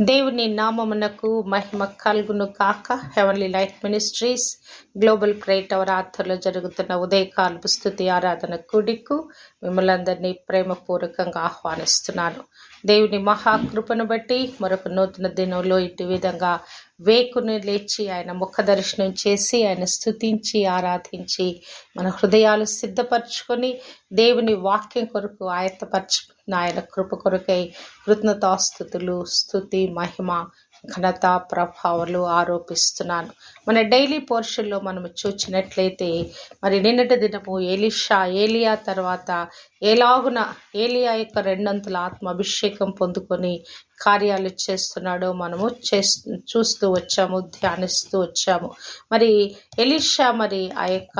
దేవుని నామమునకు మహిమ కలుగును కాక heavenly life ministries global Christ hour ఆధ్వర్యంలో జరుగుతున్న ఉదయకాలపు స్థుతి ఆరాధన కుడికు మిమ్మల్ని అందరినీ ప్రేమపూర్వకంగా ఆహ్వానిస్తున్నాను. దేవుని మహాకృపను బట్టి మరొక నూతన దినంలో ఇటు విధంగా వేకుని లేచి ఆయన ముఖ దర్శనం చేసి ఆయన స్థుతించి ఆరాధించి మన హృదయాలు సిద్ధపరచుకొని దేవుని వాక్యం కొరకు ఆయత్తపరచు నాయన కృప కొరకై కృతజ్ఞతాస్థుతులు స్తుతి మహిమ ఘనత ప్రభావాలు ఆరోపిస్తున్నాను. మన డైలీ పోర్షన్లో మనం చూచినట్లయితే మరి నిన్నటి దినము ఏలిషా ఏలియా తర్వాత ఎలాగున ఏలియా యొక్క రెండంతుల ఆత్మ అభిషేకం పొందుకొని కార్యాలు చేస్తున్నాడో మనము చేస్తూ చూస్తూ వచ్చాము ధ్యానిస్తూ వచ్చాము. మరి ఎలిషా మరి ఆ యొక్క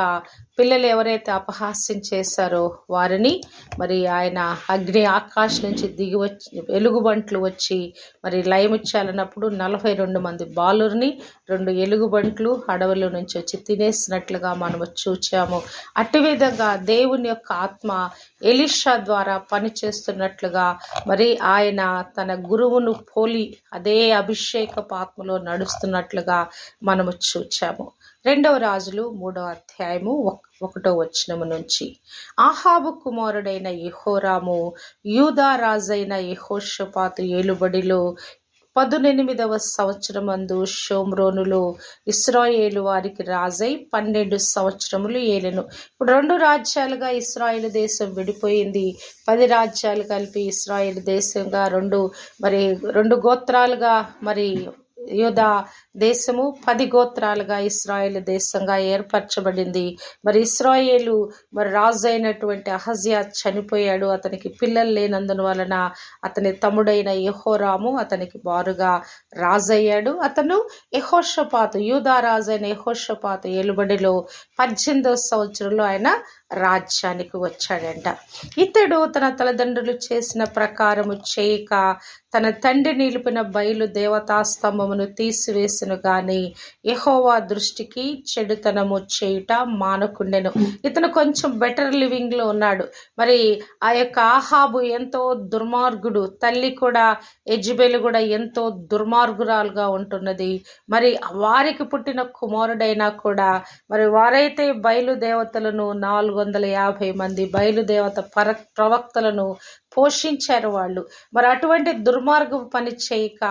పిల్లలు ఎవరైతే అపహాస్యం చేశారో వారిని మరి ఆయన అగ్ని ఆకాశం నుంచి దిగి వచ్చి ఎలుగుబంట్లు వచ్చి మరి లయమిచ్చాలన్నప్పుడు నలభై రెండు మంది బాలుర్ని రెండు ఎలుగుబంట్లు అడవుల నుంచి వచ్చి తినేసినట్లుగా మనము చూచాము. అటు విధంగా దేవుని యొక్క ఆత్మ ఎలిషా ద్వారా పనిచేస్తున్నట్లుగా మరి ఆయన తన గురువును పోలి అదే అభిషేక పాత్మలో నడుస్తున్నట్లుగా మనము చూచాము. రెండవ రాజులు మూడవ అధ్యాయము ఒకటో వచనము నుంచి. ఆహాబు కుమారుడైన యహోరాము యూదా రాజైన యహోషపాతు ఏలుబడిలో పదునెనిమిదవ సంవత్సరమందు షోమ్రోనులో ఇస్రాయేలు వారికి రాజై పన్నెండు సంవత్సరములు ఏలెను. ఇప్పుడు రెండు రాజ్యాలుగా ఇస్రాయేల్ దేశం విడిపోయింది. పది రాజ్యాలు కలిపి ఇస్రాయేల్ దేశంగా రెండు మరి రెండు గోత్రాలుగా మరి యూదా దేశము పది గోత్రాలుగా ఇస్రాయేల్ దేశంగా ఏర్పరచబడింది. మరి ఇస్రాయేలు మరి రాజు అయినటువంటి అహజ్యా చనిపోయాడు. అతనికి పిల్లలు లేనందున వలన అతని తమ్ముడైన యహోరాము అతనికి బారుగా రాజయ్యాడు. అతను యహోషపాతు యూదా రాజు అయిన ఎలుబడిలో ఏలుబడిలో పద్దెనిమిదవ సంవత్సరంలో ఆయన రాజ్యానికి వచ్చాడంట. ఇతడు తన తల్లిదండ్రులు చేసిన ప్రకారము చేయక తన తండ్రి నిలిపిన బయలు దేవతా పాపమును తీసివేసును గాని. యెహోవా దృష్టికి చెడుతనము చేయుట మానకుండెను. ఇతను కొంచెం బెటర్ లివింగ్లో ఉన్నాడు. మరి ఆ యొక్క ఆహాబు ఎంతో దుర్మార్గుడు. తల్లి కూడా ఎజ్బెలు కూడా ఎంతో దుర్మార్గురాలుగా ఉంటున్నది. మరి వారికి పుట్టిన కుమారుడైనా కూడా మరి వారైతే బయలుదేవతలను నాలుగు వందల యాభై మంది బయలుదేవత పర ప్రవక్తలను పోషించారు వాళ్ళు. మరి అటువంటి దుర్మార్గం పని చేయక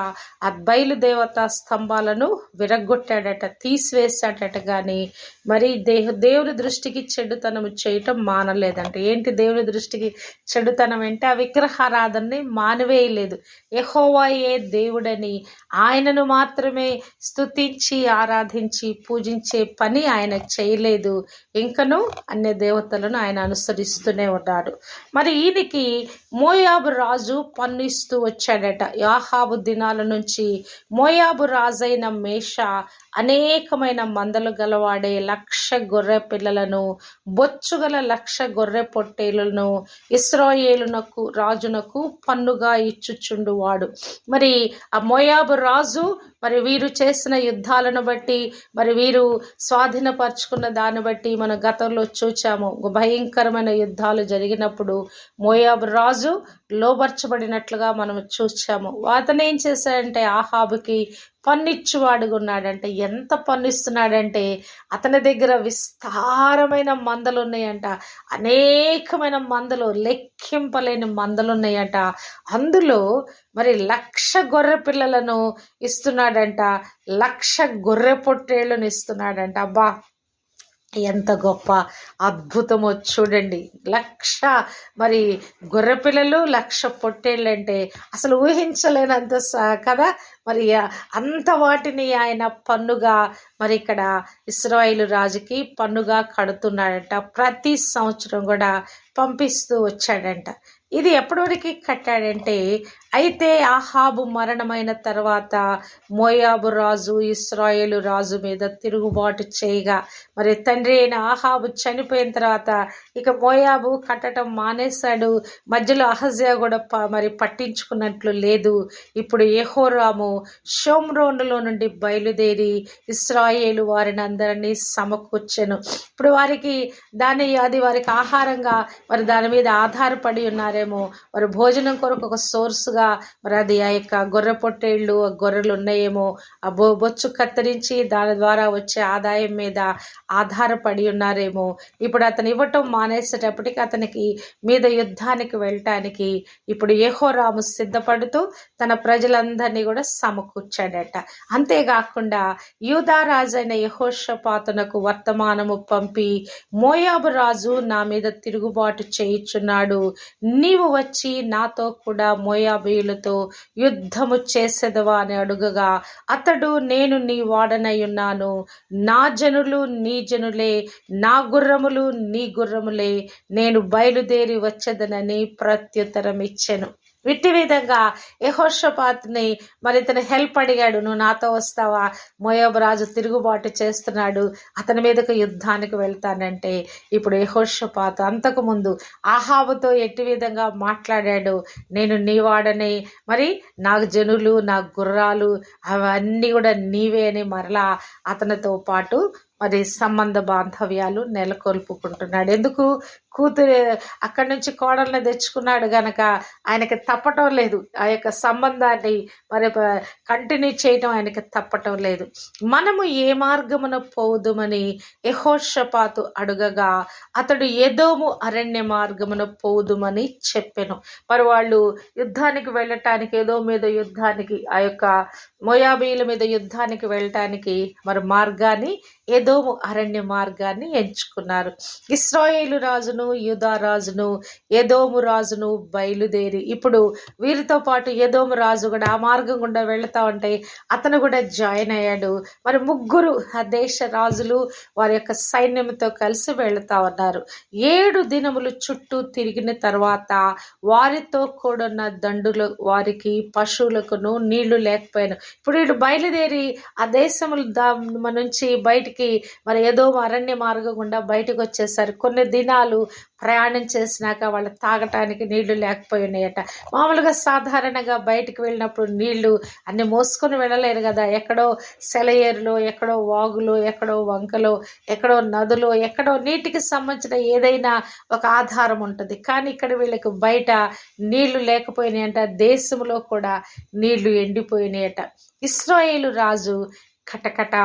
ఆ బయలుదేవత స్తంభాలను విరగ్గొట్టాడట తీసివేశాడట కానీ మరి దేహ దేవుని దృష్టికి చెడుతనం చేయటం మానలేదంట. ఏంటి దేవుని దృష్టికి చెడుతనం అంటే ఆ విగ్రహారాధనని మానవేయలేదు. ఏ దేవుడని ఆయనను మాత్రమే స్తుతించి ఆరాధించి పూజించే పని ఆయన చేయలేదు. ఇంకను అన్య దేవతలను ఆయన అనుసరిస్తూనే ఉన్నాడు. మరి ఈయనకి మోయాబు రాజు పన్నిస్తూ వచ్చాడట. యాహాబు దినాల నుంచి మోయాబు రాజైన మేష అనేకమైన మందలు గలవాడే లక్ష గొర్రె పిల్లలను బొచ్చుగల లక్ష గొర్రె పొట్టేలను ఇస్రాయేలునకు రాజునకు పన్నుగా ఇచ్చుచుండువాడు. మరి ఆ మోయాబు రాజు మరి వీరు చేసిన యుద్ధాలను బట్టి మరి వీరు స్వాధీనపరుచుకున్న దాన్ని బట్టి మన గతంలో చూచాము. భయంకరమైన యుద్ధాలు జరిగినప్పుడు మోయాబు రాజు లోబర్చబడినట్లుగా మనం చూచాము. అతను ఏం చేశాడంటే ఆహాబుకి పన్నిచ్చువాడుగున్నాడంటే ఎంత పన్నిస్తున్నాడంటే అతని దగ్గర విస్తారమైన మందలు ఉన్నాయంట అనేకమైన మందలు లెక్కింపలేని మందలు ఉన్నాయంట అందులో మరి లక్ష గొర్రె పిల్లలను ఇస్తున్నాడంట. లక్ష గొర్రె పొట్టేళ్ళను ఇస్తున్నాడంట. అబ్బా ఎంత గొప్ప అద్భుతమో చూడండి. లక్ష మరి గొర్రెపిల్లలు లక్ష పొట్టేళ్ళు అంటే అసలు ఊహించలేనంత స- కదా? మరి అంత వాటిని ఆయన పన్నుగా మరి ఇక్కడ ఇస్రాయేలు రాజుకి పన్నుగా కడుతున్నాడంట. ప్రతి సంవత్సరం కూడా పంపిస్తూ వచ్చాడంట. ఇది ఎప్పటివరకు కట్టాడంటే అయితే ఆహాబు మరణమైన తర్వాత మోయాబు రాజు ఇస్రాయేలు రాజు మీద తిరుగుబాటు చేయగా మరి తండ్రి అయిన ఆహాబు చనిపోయిన తర్వాత ఇక మోయాబు కట్టడం మానేశాడు. మధ్యలో అహజ్యా కూడా ప- మరి పట్టించుకున్నట్లు లేదు. ఇప్పుడు ఏహోరాము షోమ్రోన్లో నుండి బయలుదేరి ఇస్రాయేలు వారిని అందరినీ సమకూర్చెను. ఇప్పుడు వారికి దాని అది వారికి ఆహారంగా మరి దాని మీద ఆధారపడి ఉన్నారేమో. మరి భోజనం కొరకు ఒక సోర్స్గా మరి అది ఆ యొక్క గొర్రె పొట్టేళ్ళు ఆ గొర్రెలు ఉన్నాయేమో ఆ బొ బొచ్చు కత్తిరించి దాని ద్వారా వచ్చే ఆదాయం మీద ఆధారపడి ఉన్నారేమో. ఇప్పుడు అతను ఇవ్వటం మానేసేటప్పటికి అతనికి మీద యుద్ధానికి వెళ్ళటానికి ఇప్పుడు ఏహోరాము సిద్ధపడుతూ తన ప్రజలందరినీ కూడా సమకూర్చాడట. అంతేకాకుండా యూదారాజు అయిన యహోషపాతునకు వర్తమానము పంపి మోయాబు రాజు నా మీద తిరుగుబాటు చేయుచున్నాడు. నీవు వచ్చి నాతో కూడా మోయాబు మోయాబీయులతో యుద్ధము చేసేదవా అని అడుగగా అతడు నేను నీ వాడనై ఉన్నాను. నా జనులు నీ జనులే నా గుర్రములు నీ గుర్రములే. నేను బయలుదేరి వచ్చేదనని ప్రత్యుత్తరం ఇచ్చెను విట్టి విధంగా యహోషపాత్ని మరి ఇతను హెల్ప్ అడిగాడు నువ్వు నాతో వస్తావా? మోయోబు రాజు తిరుగుబాటు చేస్తున్నాడు అతని మీదకు యుద్ధానికి వెళ్తానంటే. ఇప్పుడు యహోషపాత్ అంతకుముందు ఆహాబుతో ఎట్టి విధంగా మాట్లాడాడు నేను నీ వాడని మరి నాకు జనులు నా గుర్రాలు అవన్నీ కూడా నీవే అని మరలా అతనితో పాటు మరి సంబంధ బాంధవ్యాలు నెలకొల్పుకుంటున్నాడు. ఎందుకు? కూతురు అక్కడి నుంచి కోడల్ని తెచ్చుకున్నాడు గనక ఆయనకి తప్పటం లేదు. ఆ యొక్క సంబంధాన్ని మరి కంటిన్యూ చేయటం ఆయనకి తప్పటం లేదు. మనము ఏ మార్గమున పోదుమని యహోషపాతు అడుగగా అతడు ఏదోము అరణ్య మార్గమున పోదుమని చెప్పాను. మరి వాళ్ళు యుద్ధానికి వెళ్ళటానికి ఏదో మీద యుద్ధానికి ఆ యొక్క మొయాబీల మీద యుద్ధానికి వెళ్ళటానికి మరి మార్గాన్ని ఎదోము అరణ్య మార్గాన్ని ఎంచుకున్నారు. ఇస్రాయేలు రాజును యూదా రాజును ఏదోము రాజును బయలుదేరి ఇప్పుడు వీరితో పాటు ఎదోము రాజు కూడా ఆ మార్గం గుండా వెళుతూ ఉంటే అతను కూడా జాయిన్ అయ్యాడు. మరి ముగ్గురు ఆ దేశ రాజులు వారి యొక్క సైన్యంతో కలిసి వెళుతూ ఉన్నారు. ఏడు దినములు చుట్టూ తిరిగిన తర్వాత వారితో కూడున్న దండులు వారికి పశువులకును నీళ్ళు లేకపోయాను. ఇప్పుడు వీడు బయలుదేరి ఆ దేశములు దా నుంచి బయటికి మరి ఏదో అరణ్య మార్గం గుండా బయటకు వచ్చేసారు కొన్ని దినాలు ప్రయాణం చేసినాక వాళ్ళు తాగటానికి నీళ్ళు లేకపోయినాయట మామూలుగా సాధారణంగా బయటకు వెళ్ళినప్పుడు నీళ్ళు అన్ని మోసుకొని వెళ్ళలేరు కదా. ఎక్కడో సెలయేరులో ఎక్కడో వాగులో ఎక్కడో వంకలో ఎక్కడో నదులు ఎక్కడో నీటికి సంబంధించిన ఏదైనా ఒక ఆధారం ఉంటుంది. కానీ ఇక్కడ వీళ్ళకి బయట నీళ్ళు లేకపోయినాయట. దేశంలో కూడా నీళ్ళు ఎండిపోయినాయట. ఇస్రాయేలు రాజు కటకట.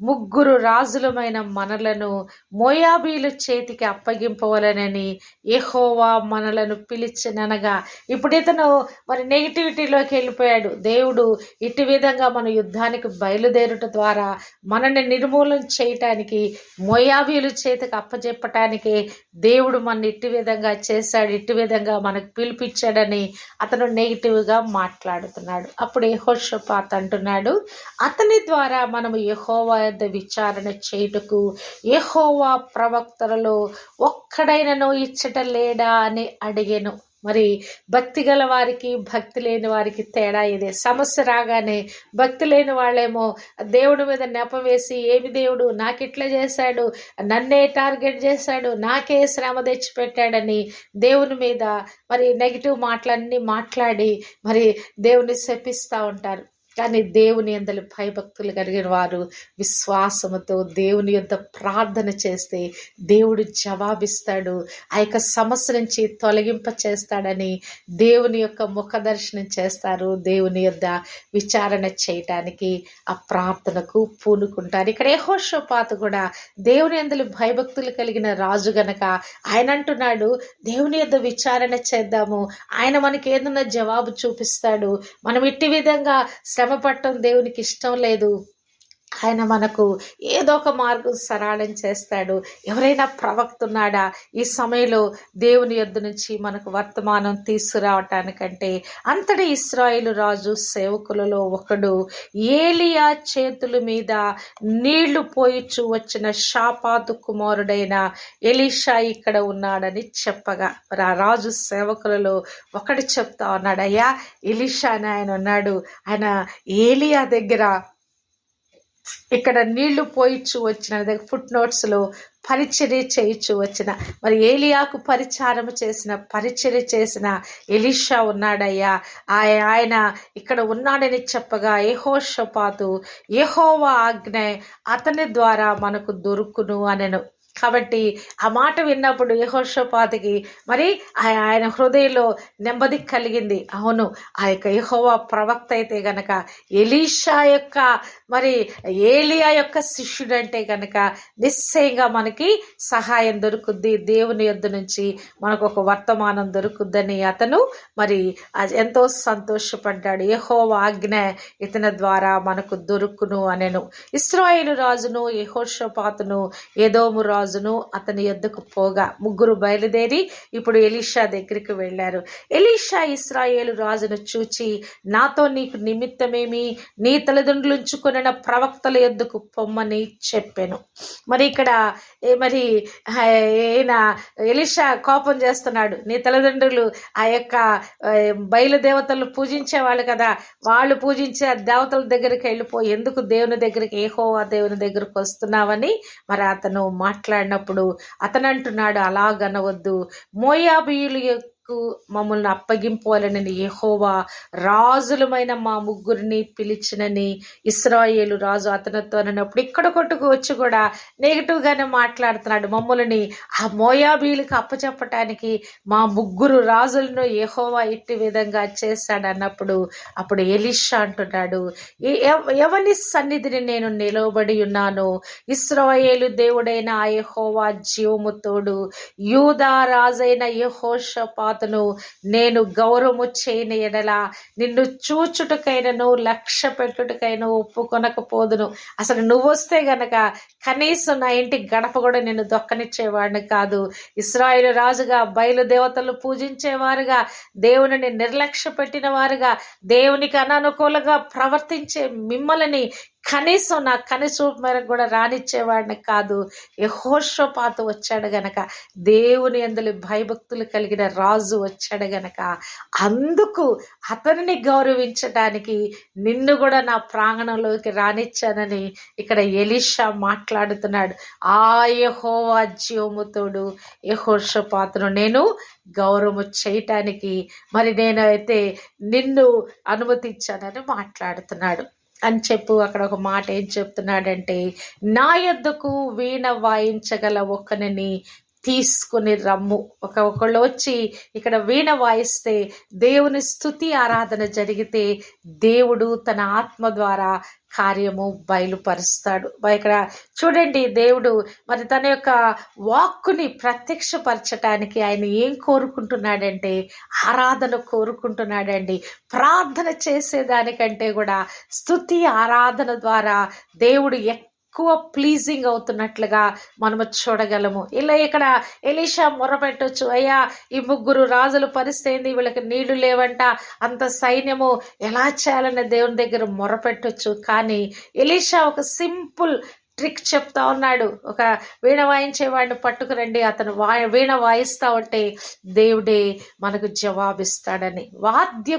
ముగ్గురు రాజులమైన మనలను మోయాబీల చేతికి అప్పగింపవలనని ఏహోవా మనలను పిలిచిననగా ఇప్పుడు ఇతను మరి నెగిటివిటీలోకి వెళ్ళిపోయాడు. దేవుడు ఇటు విధంగా మన యుద్ధానికి బయలుదేరుట ద్వారా మనల్ని నిర్మూలన చేయటానికి మోయాబీల చేతికి అప్పచెప్పటానికి దేవుడు మన ఇటు విధంగా చేశాడు ఇటు విధంగా మనకు పిలిపించాడని అతను నెగిటివ్గా మాట్లాడుతున్నాడు. అప్పుడు ఏహోషపాత్ అంటున్నాడు అతని ద్వారా మనము యహోవా యొక్క విచారణ చేయుటకు యహోవా ప్రవక్తలలో ఒక్కడైనను ఇచ్చట లేడా అని అడిగాను. మరి భక్తి గల వారికి భక్తి లేని వారికి తేడా ఇదే. సమస్య రాగానే భక్తి లేని వాళ్ళేమో దేవుడి మీద నెప వేసి ఏమి దేవుడు నాకిట్లా చేశాడు? నన్నే టార్గెట్ చేశాడు? నాకే శ్రమ తెచ్చిపెట్టాడని దేవుని మీద మరి నెగిటివ్ మాటలన్నీ మాట్లాడి మరి దేవుని శపిస్తూ ఉంటారు. కానీ దేవుని అందరి భయభక్తులు కలిగిన వారు విశ్వాసముతో దేవుని యొక్క ప్రార్థన చేస్తే దేవుడు జవాబిస్తాడు. ఆ యొక్క సమస్య నుంచి తొలగింప చేస్తాడని దేవుని యొక్క ముఖ దర్శనం చేస్తారు. దేవుని యొక్క విచారణ చేయటానికి ఆ ప్రార్థనకు పూనుకుంటారు. ఇక్కడ యహోషోపాత కూడా దేవుని అందరి భయభక్తులు కలిగిన రాజు గనక ఆయన అంటున్నాడు దేవుని యొక్క విచారణ చేద్దాము. ఆయన మనకి ఏదన్నా జవాబు చూపిస్తాడు. మనం ఇట్టి విధంగా శ్రమ పట్టడం దేవునికి ఇష్టం లేదు. ఆయన మనకు ఏదో ఒక మార్గం సరళం చేస్తాడు. ఎవరైనా ప్రవక్తున్నాడా? ఈ సమయంలో దేవుని యొద్ద నుంచి మనకు వర్తమానం తీసుకురావటానికంటే అంతటి ఇస్రాయేలు రాజు సేవకులలో ఒకడు ఏలియా చేతుల మీద నీళ్ళు పోయిచు వచ్చిన షాపాతు కుమారుడైన ఎలీషా ఇక్కడ ఉన్నాడని చెప్పగా. మరి ఆ రాజు సేవకులలో ఒకటి చెప్తా ఉన్నాడు అయ్యా ఎలీషా అని ఆయన ఉన్నాడు. ఆయన ఏలియా దగ్గర ఇక్కడ నీళ్ళు పోయిచ్చు వచ్చిన ఫుట్ నోట్స్లో పరిచర్య చేయించు వచ్చిన. మరి ఏలియాకు పరిచారం చేసిన పరిచర్య చేసిన ఎలిషా ఉన్నాడయ్యా. ఆయన ఇక్కడ ఉన్నాడని చెప్పగా ఏహోషపాతు ఏహోవా ఆజ్ఞ అతని ద్వారా మనకు దొరుకును అనెను. కాబట్టి ఆ మాట విన్నప్పుడు యహోషపాతికి మరి ఆ- ఆయన హృదయంలో నెమ్మది కలిగింది. అవును ఆ యొక్క యహోవా ప్రవక్త అయితే గనక ఎలీషా యొక్క మరి ఏలియా యొక్క శిష్యుడంటే గనక నిశ్చయంగా మనకి సహాయం దొరుకుద్ది. దేవుని యొద్ద నుంచి మనకు ఒక వర్తమానం దొరుకుద్దని అతను మరి ఎంతో సంతోషపడ్డాడు. యహోవా ఆజ్ఞ ఇతని ద్వారా మనకు దొరుకును అనెను. ఇస్రాయేలు రాజును యహోషపాతును ఏదోము రాజు రాజును అతని యొద్దకు పోగా ముగ్గురు బయలుదేరి ఇప్పుడు ఎలీషా దగ్గరికి వెళ్ళారు. ఎలీషా ఇస్రాయేలు రాజును చూచి నాతో నీకు నిమిత్తమేమి? నీ తల్లిదండ్రులు ఉంచుకున్న ప్రవక్తల యొద్దకు పొమ్మని చెప్పాను. మరి ఇక్కడ ఏ మరి ఈయన ఎలీషా కోపం చేస్తున్నాడు. నీ తల్లిదండ్రులు ఆ యొక్క బయలుదేవతలు పూజించేవాళ్ళు కదా. వాళ్ళు పూజించే ఆ దేవతల దగ్గరికి వెళ్ళిపోయి ఎందుకు దేవుని దగ్గరికి ఏహోవా దేవుని దగ్గరికి వస్తున్నావని? మరి అతను మాట్లాడినప్పుడు అతను అంటున్నాడు అలాగనవద్దు. మోయాబీయులు యొక్క మమ్మల్ని అప్పగింపాలని యెహోవా రాజులమైన మా ముగ్గురిని పిలిచినని ఇస్రాయేలు రాజు అతనితో అన్నప్పుడు ఇక్కడ కొట్టుకు వచ్చి కూడా నెగిటివ్గానే మాట్లాడుతున్నాడు. మమ్మల్ని ఆ మోయాబీలకు అప్పచెప్పటానికి మా ముగ్గురు రాజులను యెహోవా ఇట్టి విధంగా చేశాడు అన్నప్పుడు అప్పుడు ఎలిషా అంటున్నాడు "ఎ- ఎవని సన్నిధిని నేను నిలవబడి ఉన్నాను? ఇస్రాయేలు దేవుడైన ఆ యహోవా జీవముతోడు యూదా రాజైన యెహోషపాతును నేను గౌరవము చేయని ఎడల నిన్ను చూచుటకైనను లక్ష్య పెట్టుటకైనా ఒప్పుకొనకపోదును. అసలు నువ్వు వస్తే గనక కనీసం నా ఇంటి గడప కూడా నిన్ను దొక్కనిచ్చేవాడిని కాదు. ఇస్రాయిల్ రాజుగా బయలుదేవతలు పూజించేవారుగా దేవుని నిర్లక్ష్య పెట్టిన వారుగా దేవునికి అననుకూలంగా ప్రవర్తించే మిమ్మల్ని కనీసం నా కనిచూపు మేరకు కూడా రానిచ్చేవాడిని కాదు. యహోషపాతు వచ్చాడు గనక. దేవుని అందులో భయభక్తులు కలిగిన రాజు వచ్చాడు గనక. అందుకు అతనిని గౌరవించడానికి నిన్ను కూడా నా ప్రాంగణంలోకి రానిచ్చానని ఇక్కడ ఎలీషా మాట్లాడుతున్నాడు. ఆ యహోవా జీవముతోడు యహోషపాతను నేను గౌరవము చేయటానికి మరి నేనైతే నిన్ను అనుమతించానని మాట్లాడుతున్నాడు. అని చెప్పు అక్కడ ఒక మాట ఏం చెప్తున్నాడంటే నా యొద్దకు వీణ వాయించగల ఒకరిని తీసుకుని రమ్ము. ఒక ఒకళ్ళు వచ్చి ఇక్కడ వీణ వాయిస్తే దేవుని స్థుతి ఆరాధన జరిగితే దేవుడు తన ఆత్మ ద్వారా కార్యము బయలుపరుస్తాడు. ఇక్కడ చూడండి దేవుడు మరి తన యొక్క వాక్కుని ప్రత్యక్షపరచటానికి ఆయన ఏం కోరుకుంటున్నాడంటే ఆరాధన కోరుకుంటున్నాడండి. ప్రార్థన చేసేదానికంటే కూడా స్థుతి ఆరాధన ద్వారా దేవుడు ఎక్కువ ప్లీజింగ్ అవుతున్నట్లుగా మనము చూడగలము. ఇలా ఇక్కడ ఎలీషా మొరపెట్టొచ్చు అయ్యా ఈ ముగ్గురు రాజుల పరిస్థితి ఏంది వీళ్ళకి నీళ్ళు లేవంట. అంత సైన్యము ఎలా చేయాలని దేవుని దగ్గర మొరపెట్టొచ్చు కానీ ఎలీషా ఒక సింపుల్ ట్రిక్ చెప్తా ఉన్నాడు. ఒక వీణ వాయించేవాడిని పట్టుకురండి. అతను వా వీణ వాయిస్తా ఉంటే దేవుడే మనకు జవాబిస్తాడని. వాద్య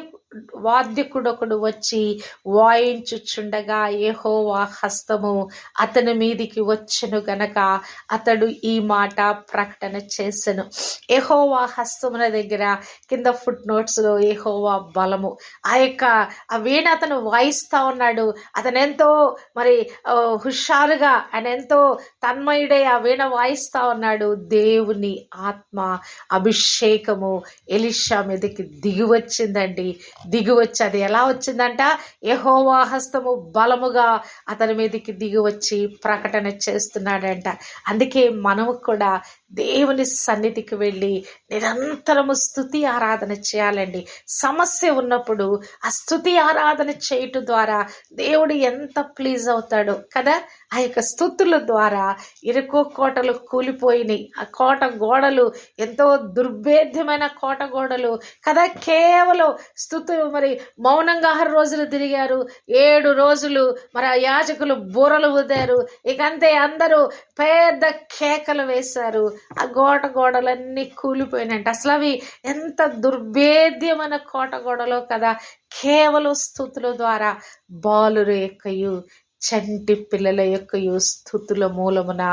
వాద్యకుడొకడు వచ్చి వాయించుచుండగా యెహోవా హస్తము అతని మీదికి వచ్చెను గనక అతడు ఈ మాట ప్రకటన చేసెను. యెహోవా హస్తమున దగ్గర కింద ఫుట్ నోట్స్లో యెహోవా బలము. ఆ యొక్క ఆ వీణ అతను వాయిస్తా ఉన్నాడు. అతను ఎంతో మరి హుషారుగా ఆయన ఎంతో తన్మయుడై ఆ వీణ వాయిస్తా ఉన్నాడు. దేవుని ఆత్మ అభిషేకము ఎలిషా మీదకి దిగి వచ్చిందండి. దిగి వచ్చి అది ఎలా వచ్చిందంట? యహోవాహస్తము బలముగా అతని మీదకి దిగి వచ్చి ప్రకటన చేస్తున్నాడంట. అందుకే మనము కూడా దేవుని సన్నిధికి వెళ్ళి నిరంతరము స్థుతి ఆరాధన చేయాలండి. సమస్య ఉన్నప్పుడు ఆ స్థుతి ఆరాధన చేయటం ద్వారా దేవుడు ఎంత ప్లీజ్ అవుతాడో కదా? ఆ యొక్క స్థుతుల ద్వారా ఇరుకో కోటలు కూలిపోయినాయి. ఆ కోట గోడలు ఎంతో దుర్భేద్యమైన కోట గోడలు కదా. కేవలం స్థుతులు మరి మౌనంగా ఆరు రోజులు తిరిగారు. ఏడు రోజులు మరి ఆ యాజకులు బూరలు ఊదారు. ఇక అంతే అందరూ పెద్ద కేకలు వేశారు. ఆ గోట గోడలన్నీ కూలిపోయినాయంట. అసలు అవి ఎంత దుర్భేద్యమైన కోట గోడలో కదా. కేవలం స్థుతుల ద్వారా బాలురు ఎక్కయు చంటి పిల్లల యొక్క స్థుతుల మూలమున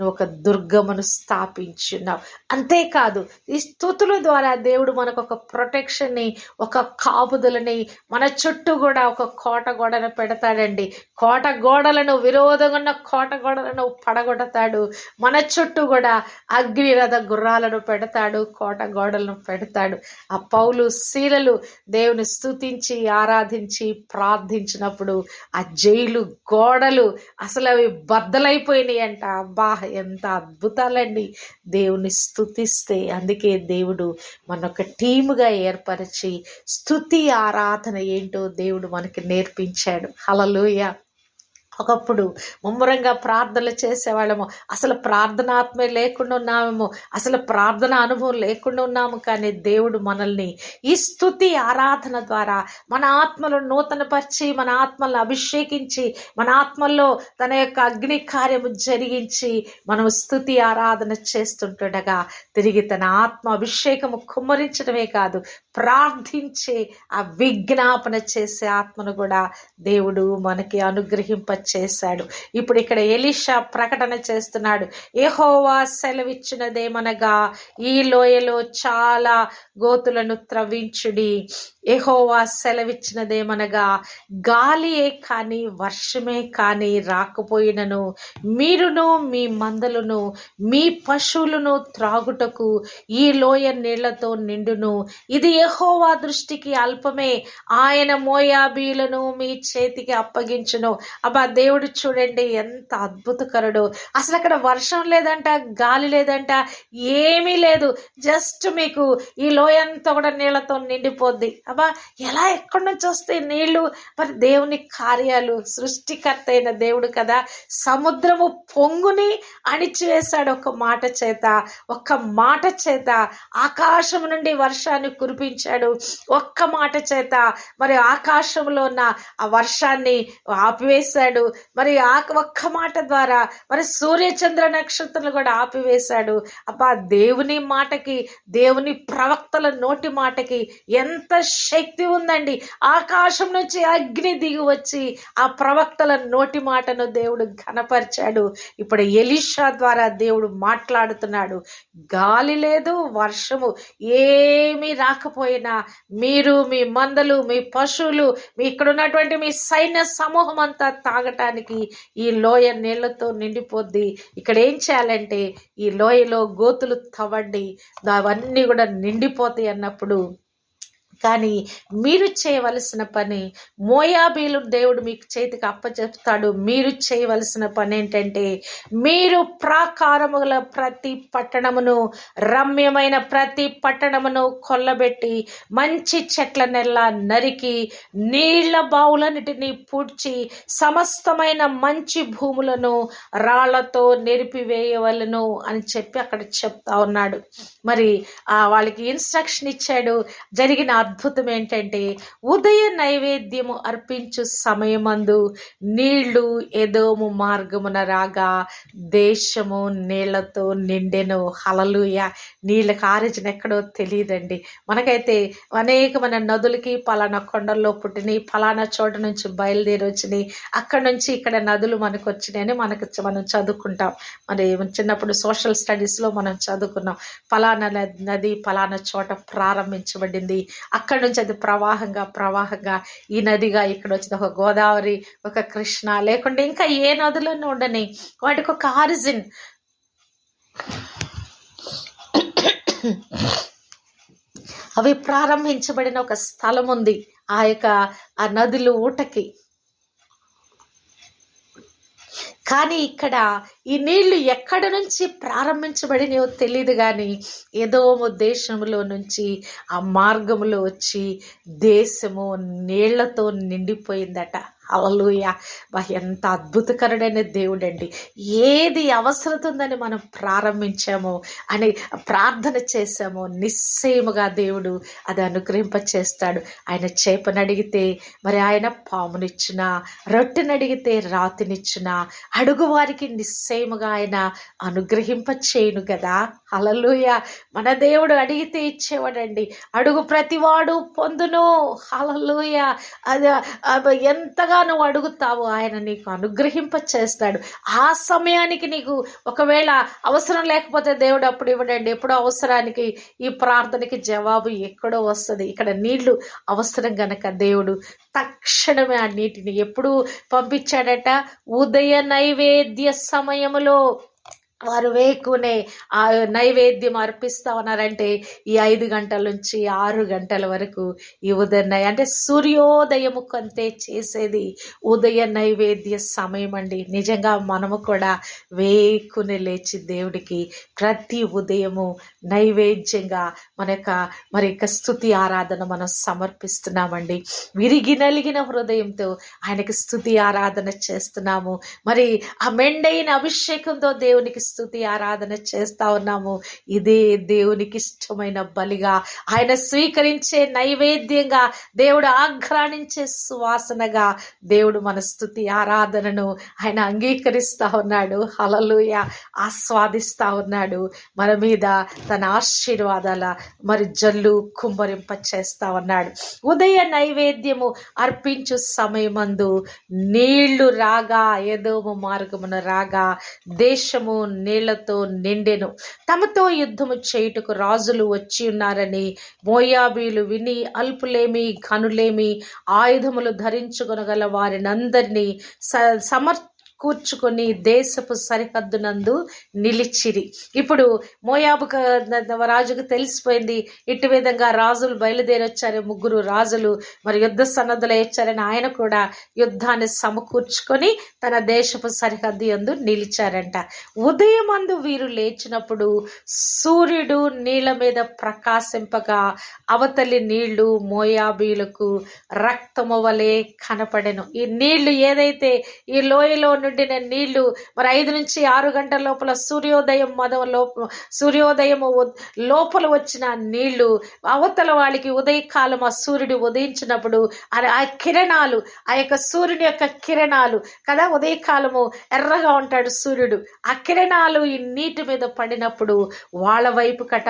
నువ్వు ఒక దుర్గమును స్థాపించున్నావు. అంతేకాదు ఈ స్థుతుల ద్వారా దేవుడు మనకు ఒక ప్రొటెక్షన్ని ఒక కాపుదలని మన చుట్టూ కూడా ఒక కోట గోడను పెడతాడండి. కోట గోడలను విరోధంగా ఉన్న కోట గోడలను పడగొడతాడు. మన చుట్టూ కూడా అగ్నిరథ గుర్రాలను పెడతాడు కోట గోడలను పెడతాడు. ఆ పౌలు శీలలు దేవుని స్తుతించి ఆరాధించి ప్రార్థించినప్పుడు ఆ జైలు గోడలు అసలు అవి బద్దలైపోయినాయి అంట అబ్బా ఎంత అద్భుతాలండి. దేవుని స్థుతిస్తే అందుకే దేవుడు మన ఒక టీముగా ఏర్పరిచి స్థుతి ఆరాధన ఏంటో దేవుడు మనకి నేర్పించాడు. హలలుయ ఒకప్పుడు ముమ్మరంగా ప్రార్థనలు చేసేవాళ్ళము. అసలు ప్రార్థనాత్మే లేకుండా ఉన్నామేమో. అసలు ప్రార్థన అనుభవం లేకుండా ఉన్నాము. కానీ దేవుడు మనల్ని ఈ స్థుతి ఆరాధన ద్వారా మన ఆత్మలను నూతనపరిచి మన ఆత్మలను అభిషేకించి మన ఆత్మల్లో తన యొక్క అగ్ని కార్యము జరిగించి మనం స్థుతి ఆరాధన చేస్తుంటుండగా తిరిగి తన ఆత్మ అభిషేకము కుమ్మరించడమే కాదు ప్రార్థించే ఆ విజ్ఞాపన చేసే ఆత్మను కూడా దేవుడు మనకి అనుగ్రహింప చేశాడు ఇప్పుడు ఇక్కడ ఎలిషా ప్రకటన చేస్తున్నాడు. ఏహోవా సెలవిచ్చినదేమనగా ఈ లోయలో చాలా గోతులను త్రవించుడి ఎహోవా సెలవిచ్చినదేమనగా గాలియే కానీ వర్షమే కానీ రాకపోయినను. మీరును మీ మందలను మీ పశువులను త్రాగుటకు ఈ లోయ నీళ్ళతో నిండును. ఇది ఎహోవా దృష్టికి అల్పమే. ఆయన మోయాబీలను మీ చేతికి అప్పగించును. అబ్బా దేవుడు చూడండి ఎంత అద్భుతకరుడు. అసలు అక్కడ వర్షం లేదంట గాలి లేదంట ఏమీ లేదు. జస్ట్ మీకు ఈ లోయంతా కూడా నీళ్ళతో నిండిపోద్ది. అబ్బా ఎలా ఎక్కడి నుంచి వస్తాయి నీళ్ళు? మరి దేవుని కార్యాలు సృష్టికర్త అయిన దేవుడు కదా సముద్రము పొంగుని అణిచివేశాడు ఒక మాట చేత ఒక్క మాట చేత ఆకాశం నుండి వర్షాన్ని కురిపించాడు. ఒక్క మాట చేత మరి ఆకాశంలో ఉన్న ఆ వర్షాన్ని ఆపివేశాడు. మరి ఆ ఒక్క మాట ద్వారా మరి సూర్యచంద్ర నక్షత్రాలు కూడా ఆపివేశాడు. అబ్బా దేవుని మాటకి దేవుని ప్రవక్తల నోటి మాటకి ఎంత శక్తి ఉందండి. ఆకాశం నుంచి అగ్ని దిగి వచ్చి ఆ ప్రవక్తల నోటి మాటను దేవుడు ఘనపరిచాడు. ఇప్పుడు ఎలిషా ద్వారా దేవుడు మాట్లాడుతున్నాడు. గాలి లేదు వర్షము. ఏమీ రాకపోయినా మీరు మీ మందలు మీ పశువులు మీ ఇక్కడ ఉన్నటువంటి మీ సైన్య సమూహం అంతా తాగటానికి ఈ లోయ నీళ్ళతో నిండిపోద్ది. ఇక్కడ ఏం చేయాలంటే ఈ లోయలో గోతులు తవ్వండి. అవన్నీ కూడా నిండిపోతాయి అన్నప్పుడు కానీ మీరు చేయవలసిన పని మోయాబీలు దేవుడు మీకు చేతికి అప్పచెప్తాడు. మీరు చేయవలసిన పని ఏంటంటే మీరు ప్రాకారముల ప్రతి పట్టణమును రమ్యమైన ప్రతి పట్టణమును కొల్లబెట్టి మంచి చెట్ల నెల నరికి నీళ్ళ బావులన్నిటినీ పూడ్చి సమస్తమైన మంచి భూములను రాళ్ళతో నెరిపివేయవలను అని చెప్పి అక్కడ చెప్తా ఉన్నాడు. మరి వాళ్ళకి ఇన్స్ట్రక్షన్ ఇచ్చాడు. జరిగిన అద్భుతం ఏంటంటే ఉదయ నైవేద్యము అర్పించు సమయమందు నీళ్ళు ఎదోము మార్గమున రాగా దేశము నీళ్ళతో నిండెను. హలలుయ నీళ్ళ కారేజన ఎక్కడో తెలియదండి. మనకైతే అనేకమైన నదులకి పలానా కొండల్లో పుట్టినాయి పలానా చోట నుంచి బయలుదేరి వచ్చినాయి అక్కడ నుంచి ఇక్కడ నదులు మనకు వచ్చినాయని మనకు మనం చదువుకుంటాం. మరి చిన్నప్పుడు సోషల్ స్టడీస్లో మనం చదువుకున్నాం. ఫలానా నది ఫలానా చోట ప్రారంభించబడింది. అక్కడ నుంచి అది ప్రవాహంగా ప్రవాహంగా ఈ నదిగా ఇక్కడ వచ్చింది ఒక గోదావరి ఒక కృష్ణ లేకుంటే ఇంకా ఏ నదులను ఉండని వాటికి ఒక ఆరిజిన్. అవి ప్రారంభించబడిన ఒక స్థలం ఉంది. ఆ యొక్క ఆ నదులు ఊటకి. కానీ ఇక్కడ ఈ నీళ్ళు ఎక్కడ నుంచి ప్రారంభించబడినయో తెలియదు కానీ ఏదో దేశంలో నుంచి ఆ మార్గంలో వచ్చి దేశము నీళ్ళతో నిండిపోయిందట. అలలుయ ఎంత అద్భుతకరుడైన దేవుడండి. ఏది అవసరత ఉందని మనం ప్రారంభించామో అని ప్రార్థన చేశామో నిశ్చయముగా దేవుడు అది అనుగ్రహింప చేస్తాడు ఆయన చేపను అడిగితే మరి ఆయన పామునిచ్చిన రొట్టెనడిగితే రాతినిచ్చిన అడుగు వారికి నిశ్చయముగా ఆయన అనుగ్రహింప చేయను కదా హలలుయ మన దేవుడు అడిగితే ఇచ్చేవాడండి. అడుగు ప్రతివాడు పొందును. హలలుయ అది ఎంతగా ఎంతగా నువ్వు అడుగుతావో ఆయన నీకు అనుగ్రహింప చేస్తాడు ఆ సమయానికి నీకు ఒకవేళ అవసరం లేకపోతే దేవుడు అప్పుడు ఇవ్వడండి. ఎప్పుడో అవసరానికి ఈ ప్రార్థనకి జవాబు ఎక్కడో వస్తుంది. ఇక్కడ నీళ్ళు అవసరం గనక దేవుడు తక్షణమే ఆ నీటిని ఎప్పుడు పంపించాడట. ఉదయ నైవేద్య సమయములో వారు వేకునే ఆ నైవేద్యం అర్పిస్తా ఉన్నారంటే ఈ ఐదు గంటల నుంచి ఆరు గంటల వరకు ఈ ఉదయనై అంటే సూర్యోదయము కంతే చేసేది ఉదయ నైవేద్య సమయం అండి. నిజంగా మనము కూడా వేకునే లేచి దేవుడికి ప్రతి ఉదయము నైవేద్యంగా మన యొక్క మరి యొక్క స్థుతి ఆరాధన మనం సమర్పిస్తున్నామండి. విరిగి నలిగిన హృదయంతో ఆయనకి స్థుతి ఆరాధన చేస్తున్నాము. మరి ఆ మెండైన అభిషేకంతో దేవునికి స్థుతి ఆరాధన చేస్తా ఉన్నాము. ఇదే దేవునికి ఇష్టమైన బలిగా. ఆయన స్వీకరించే నైవేద్యంగా దేవుడు ఆఘ్రాణించే సువాసనగా దేవుడు మన స్థుతి ఆరాధనను ఆయన అంగీకరిస్తా ఉన్నాడు. హలలుయ ఆస్వాదిస్తా ఉన్నాడు. మన మీద తన ఆశీర్వాదాల మరి జల్లు కుమ్మరింప చేస్తా ఉన్నాడు. ఉదయ నైవేద్యము అర్పించు సమయమందు నీళ్ళు రాగా ఏదో మార్గమున రాగా దేశము నీళ్ళతో నిండెను. తమతో యుద్ధము చేయుటకు రాజులు వచ్చి ఉన్నారని మోయాబీలు విని అల్పులేమి ఘనులేమి ఆయుధములు ధరించుకొనగల వారినందరినీ స సమర్ కూర్చుకొని దేశపు సరిహద్దునందు నిలిచిరి. ఇప్పుడు మోయాబు రాజుకు తెలిసిపోయింది. ఇటు విధంగా రాజులు బయలుదేరి వచ్చారు ముగ్గురు రాజులు మరి యుద్ధ సన్నద్ధులు వచ్చారని ఆయన కూడా యుద్ధాన్ని సమకూర్చుకొని తన దేశపు సరిహద్దు ఎందు నిలిచారంట. ఉదయమందు వీరు లేచినప్పుడు సూర్యుడు నీళ్ళ మీద ప్రకాశింపగా అవతలి నీళ్ళు మోయాబీలకు రక్తము వలె కనపడెను. ఈ నీళ్ళు ఏదైతే ఈ లోయలో నుండిన నీళ్ళు మరి ఐదు నుంచి ఆరు గంటల లోపల సూర్యోదయం మదం లోప సూర్యోదయం లోపల వచ్చిన నీళ్ళు అవతల వాళ్ళకి ఉదయకాలం ఆ సూర్యుడు ఉదయించినప్పుడు ఆ ఆ కిరణాలు ఆ యొక్క సూర్యుని యొక్క కిరణాలు కదా ఉదయకాలము ఎర్రగా ఉంటాడు సూర్యుడు. ఆ కిరణాలు ఈ నీటి మీద పడినప్పుడు వాళ్ళ వైపు కట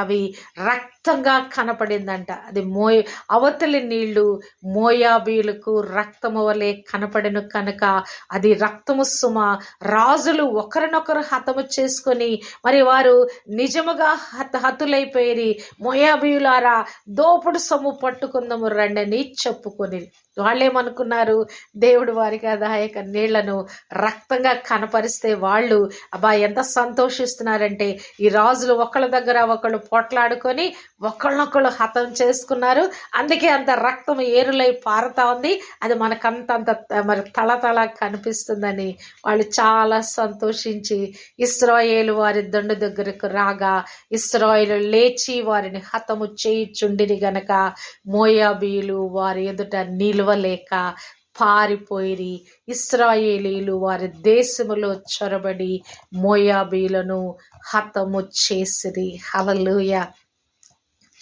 అవి రక్తంగా కనపడిందంట. అది మోయ అవతలి నీళ్ళు మోయాబీలకు రక్తము వలె కనపడిన కనుక అది రక్ రక్తము సుమ రాజులు ఒకరినొకరు హతము చేసుకొని మరి వారు నిజముగా హత హతులైపోయి మొయాబియులారా దోపుడు సొమ్ము పట్టుకుందాము రండని చెప్పుకొని. వాళ్ళేమనుకున్నారు? దేవుడు వారికి అది ఆ నీళ్ళను రక్తంగా కనపరిస్తే వాళ్ళు అబ్బా ఎంత సంతోషిస్తున్నారంటే ఈ రాజులు ఒకళ్ళ దగ్గర ఒకళ్ళు పోట్లాడుకొని ఒకళ్ళనొకళ్ళు హతం చేసుకున్నారు. అందుకే అంత రక్తం ఏరులై పారుతా ఉంది. అది మనకంత అంత మరి తలతల కనిపిస్తుందని వాళ్ళు చాలా సంతోషించి ఇస్రాయేలు వారి దండు దగ్గరకు రాగా ఇస్రాయేలు లేచి వారిని హతము చేయుచుండిరి గనక మోయాబీలు వారి ఎదుట నిలవలేక పారిపోయిరి. ఇస్రాయేలీలు వారి దేశములో చొరబడి మోయాబీలను హతము చేసిరి. హలలుయ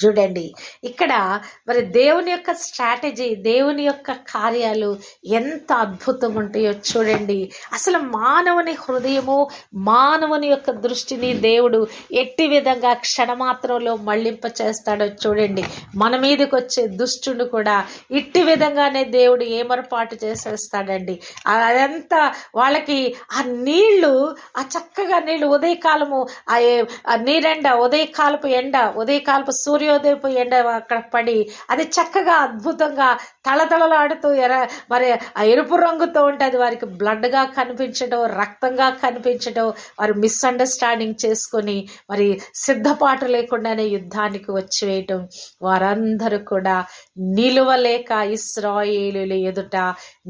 చూడండి. ఇక్కడ మరి దేవుని యొక్క స్ట్రాటజీ దేవుని యొక్క కార్యాలు ఎంత అద్భుతం ఉంటాయో చూడండి. అసలు మానవుని హృదయము మానవుని యొక్క దృష్టిని దేవుడు ఎట్టి విధంగా క్షణమాత్రంలో మళ్ళింప చేస్తాడో చూడండి. మన మీదకి వచ్చే దుష్టుడు కూడా ఇట్టి విధంగానే దేవుడు ఏమరపాటు చేసేస్తాడండి. అదంతా వాళ్ళకి ఆ నీళ్ళు ఆ చక్కగా నీళ్ళు ఉదయకాలము ఆ ఆ నీరెండ ఉదయకాలపు ఎండ ఉదయకాలపు సూర్యోదయపు ఎండ అక్కడ పడి అది చక్కగా అద్భుతంగా తళతళలాడుతూ ఎర్ర మరి ఆ ఎరుపు రంగుతో ఉంటే అది వారికి బ్లడ్గా కనిపించడం రక్తంగా కనిపించడం వారు మిస్అండర్స్టాండింగ్ చేసుకొని మరి సిద్ధపాటు లేకుండానే యుద్ధానికి వచ్చి వేయటం వారందరూ కూడా నిలువలేక ఇస్రాయేలుల ఎదుట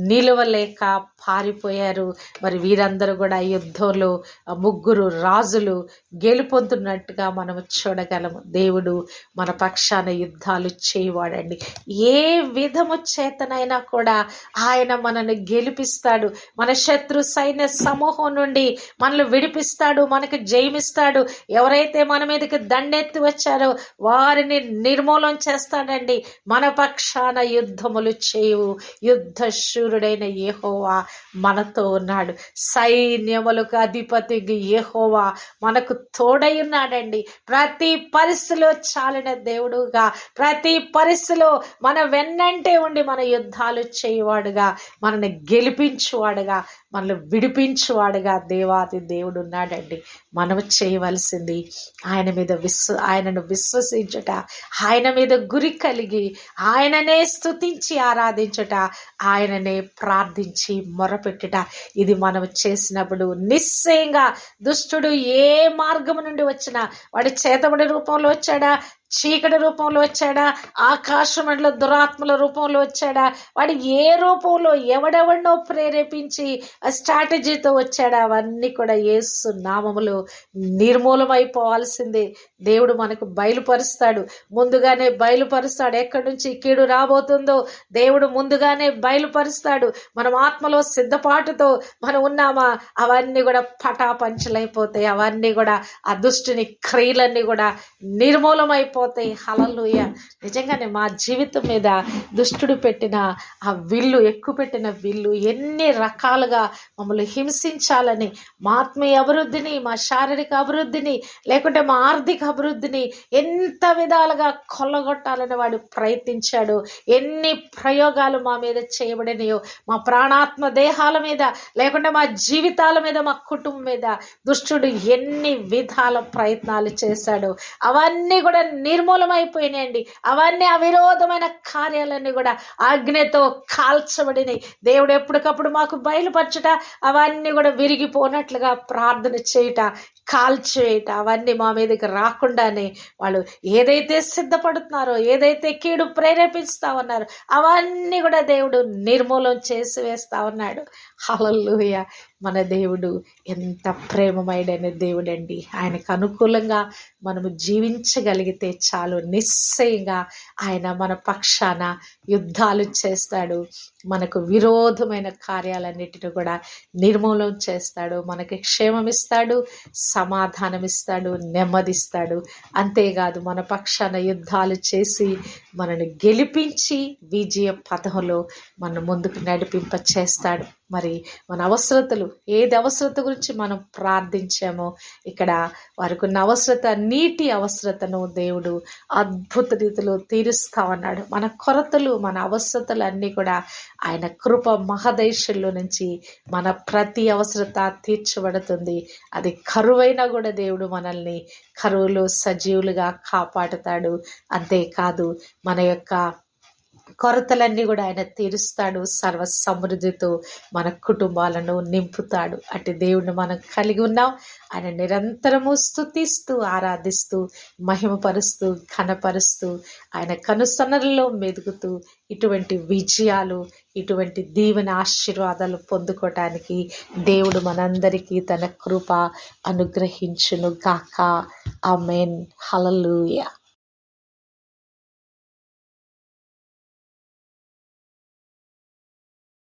నిలువలేక పారిపోయారు. మరి వీరందరూ కూడా యుద్ధంలో ముగ్గురు రాజులు గెలుపొందుతున్నట్టుగా మనము చూడగలము. దేవుడు మన మన పక్షాన యుద్ధాలు చేయవాడండి. ఏ విధము చేతనైనా కూడా ఆయన మనల్ని గెలిపిస్తాడు. మన శత్రు సైన్య సమూహం నుండి మనల్ని విడిపిస్తాడు మనకు జయమిస్తాడు. ఎవరైతే మన మీదకి దండెత్తి వచ్చారో వారిని నిర్మూలన చేస్తాడండి. మన పక్షాన యుద్ధములు చేయు యుద్ధ శూరుడైన మనతో ఉన్నాడు. సైన్యములకు అధిపతి ఏహోవా మనకు తోడై ఉన్నాడండి. ప్రతి పరిస్థితిలో చాలిన దేవుడుగా. ప్రతి పరిస్థితిలో మన వెన్నంటే ఉండి మన యుద్ధాలు చేయువాడుగా మనల్ని గెలిపించువాడుగా మనల్ని విడిపించువాడుగా దేవాది దేవుడు ఉన్నాడండి. మనం చేయవలసింది ఆయన మీద విశ్వ ఆయనను విశ్వసించుట ఆయన మీద గురి కలిగి ఆయననే స్తుతించి ఆరాధించుట ఆయననే ప్రార్థించి మొరపెట్టుట. ఇది మనం చేసినప్పుడు నిశ్చయంగా దుష్టుడు ఏ మార్గం నుండి వచ్చినా వాడి చేతబడి రూపంలో వచ్చాడా చీకటి రూపంలో వచ్చాడా ఆకాశమండల దురాత్మల రూపంలో వచ్చాడా వాడు ఏ రూపంలో ఎవడెవడినో ప్రేరేపించి స్ట్రాటజీతో వచ్చాడు అవన్నీ కూడా ఏసు నామములు నిర్మూలమైపోవాల్సిందే. దేవుడు మనకు బయలుపరుస్తాడు. ముందుగానే బయలుపరుస్తాడు. ఎక్కడి నుంచి కీడు రాబోతుందో దేవుడు ముందుగానే బయలుపరుస్తాడు. మనం ఆత్మలో సిద్ధపాటుతో మనం ఉన్నామా? అవన్నీ కూడా పటాపంచలైపోతాయి. అవన్నీ కూడా ఆ దుష్టుని క్రియలన్నీ కూడా నిర్మూలమైపోతాయి. హలలుయ నిజంగానే మా జీవితం మీద దుష్టుడు పెట్టిన ఆ విల్లు ఎక్కువ పెట్టిన విల్లు ఎన్ని రకాలుగా మమ్మల్ని హింసించాలని మా ఆత్మీయ అభివృద్ధిని మా శారీరక అభివృద్ధిని లేకుంటే మా ఆర్థిక అభివృద్ధిని ఎంత విధాలుగా కొల్లగొట్టాలని వాడు ప్రయత్నించాడు. ఎన్ని ప్రయోగాలు మా మీద చేయబడినాయో మా ప్రాణాత్మ దేహాల మీద లేకుంటే మా జీవితాల మీద మా కుటుంబం మీద దుష్టుడు ఎన్ని విధాల ప్రయత్నాలు చేశాడు అవన్నీ కూడా నిర్మూలమైపోయినాయండి. అవన్నీ అవిరోధమైన కార్యాలన్నీ కూడా అగ్నితో కాల్చబడినాయి. దేవుడు ఎప్పటికప్పుడు మాకు బయలుపరచుట అవన్నీ కూడా విరిగిపోనట్లుగా ప్రార్థన చేయుట. కాల్చేయట అవన్నీ మా మీదకి రాకుండానే వాళ్ళు ఏదైతే సిద్ధపడుతున్నారో ఏదైతే కీడు ప్రేరేపిస్తా ఉన్నారో అవన్నీ కూడా దేవుడు నిర్మూలం చేసి వేస్తా ఉన్నాడు. హలల్లుయ! మన దేవుడు ఎంత ప్రేమమైడైన దేవుడండి. ఆయనకు అనుకూలంగా మనము జీవించగలిగితే చాలు. నిశ్చయంగా ఆయన మన పక్షాన యుద్ధాలు చేస్తాడు. మనకు విరోధమైన కార్యాలన్నిటిని కూడా నిర్మూలన చేస్తాడు. మనకి క్షేమమిస్తాడు. సమాధానమిస్తాడు సమాధానం ఇస్తాడు నెమ్మదిస్తాడు. అంతేకాదు మన పక్షాన యుద్ధాలు చేసి మనను గెలిపించి విజయ పథంలో మన ముందుకు నడిపింప చేస్తాడు మరి మన అవసరతలు ఏది అవసరత గురించి మనం ప్రార్థించామో ఇక్కడ వారికి ఉన్న అవసరత నీటి అవసరతను దేవుడు అద్భుత రీతిలో తీరుస్తా ఉన్నాడు మన కొరతలు మన అవసరతలు అన్నీ కూడా ఆయన కృప మహదేశంలో నుంచి మన ప్రతి అవసరత తీర్చబడుతుంది. అది కరువైనా కూడా దేవుడు మనల్ని కరువులో సజీవులుగా కాపాడుతాడు. అంతేకాదు మన యొక్క కొరతలన్నీ కూడా ఆయన తీరుస్తాడు సర్వ సమృద్ధితో మన కుటుంబాలను నింపుతాడు. అటు దేవుడిని మనం కలిగి ఉన్నాం ఆయన నిరంతరము స్థుతిస్తూ ఆరాధిస్తూ మహిమపరుస్తూ ఘనపరుస్తూ ఆయన కనుసన్నలలో మెదుగుతూ ఇటువంటి విజయాలు ఇటువంటి దీవెన ఆశీర్వాదాలు పొందుకోవటానికి దేవుడు మనందరికీ తన కృప అనుగ్రహించును గాక అమెన్ హలలుయా